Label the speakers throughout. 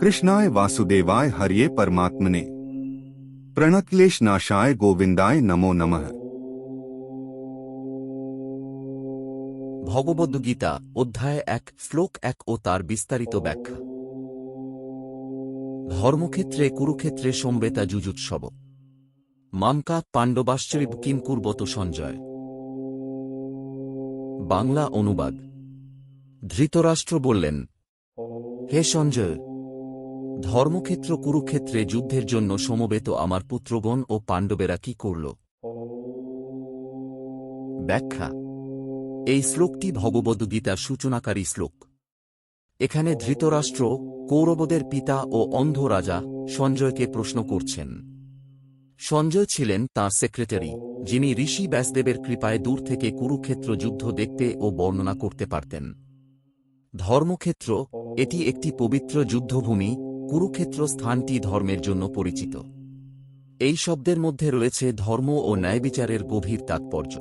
Speaker 1: कृष्णाय वासुदेवाय हरिये परमात्मने प्रणक्लेश नाशाय गोविंदाय नमो नमः
Speaker 2: ভগবদ্গীতা অধ্যায় এক শ্লোক এক ও তার বিস্তারিত ব্যাখ্যা ধর্মক্ষেত্রে কুরুক্ষেত্রে সম্বেতা যুজুৎসব মামকা পাণ্ডবাশ্চরিব কিম কুর্বত সঞ্জয় বাংলা অনুবাদ ধৃতরাষ্ট্র বললেন হে সঞ্জয়, ধর্মক্ষেত্র কুরুক্ষেত্রে যুদ্ধের জন্য সমবেত আমার পুত্রগণ ও পাণ্ডবেরা কি করল? ব্যাখ্যা, এই শ্লোকটি ভগবদ্গীতার সূচনাকারী শ্লোক। এখানে ধৃতরাষ্ট্র, কৌরবদের পিতা ও অন্ধ রাজা সঞ্জয়কে প্রশ্ন করছেন। সঞ্জয় ছিলেন তাঁর সেক্রেটারি, যিনি ঋষি ব্যাসদেবের কৃপায় দূর থেকে কুরুক্ষেত্র যুদ্ধ দেখতে ও বর্ণনা করতে পারতেন। ধর্মক্ষেত্র, এটি একটি পবিত্র যুদ্ধভূমি, কুরুক্ষেত্র স্থানটি ধর্মের জন্য পরিচিত। এই শব্দের মধ্যে রয়েছে ধর্ম ও ন্যায়বিচারের গভীর তাৎপর্য।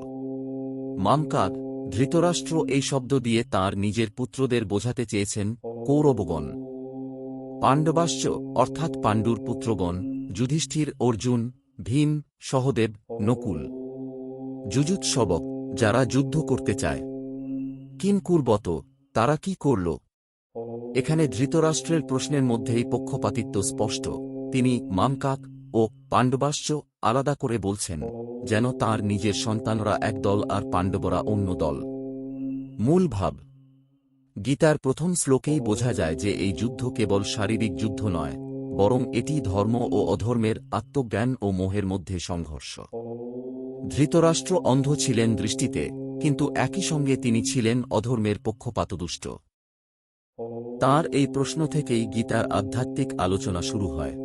Speaker 2: মামকাদ, ধৃতরাষ্ট্র এই শব্দ দিয়ে তার নিজের পুত্রদের বোঝাতে চেয়েছেন, কৌরবগণ। পাণ্ডবাশ্চ, অর্থাৎ পাণ্ডুর পুত্রগণ, যুধিষ্ঠির, অর্জুন, ভীম, সহদেব, নকুল। যুজুৎসবক যারা যুদ্ধ করতে চায়। কিম কুর্বত তারা কি করল? এখানে ধৃতরাষ্ট্রের প্রশ্নের মধ্যেই পক্ষপাতিত্ব স্পষ্ট। তিনি মামকাক ও পাণ্ডবাশ্চ আলাদা করে বলছেন যেন তার নিজের সন্তানরা এক দল আর পাণ্ডবরা অন্য দল। মূল ভাব। গীতার প্রথম শ্লোকেই বোঝা যায় যে এই যুদ্ধ কেবল শারীরিক যুদ্ধ নয় বরং এটি ধর্ম ও অধর্মের আত্মজ্ঞান ও মোহের মধ্যে সংঘর্ষ। ধৃতরাষ্ট্র অন্ধ ছিলেন দৃষ্টিতে কিন্তু একই সঙ্গে তিনি ছিলেন অধর্মের পক্ষপাতদুষ্ট। তার এই প্রশ্ন থেকেই গীতার আধ্যাত্মিক আলোচনা শুরু হয়।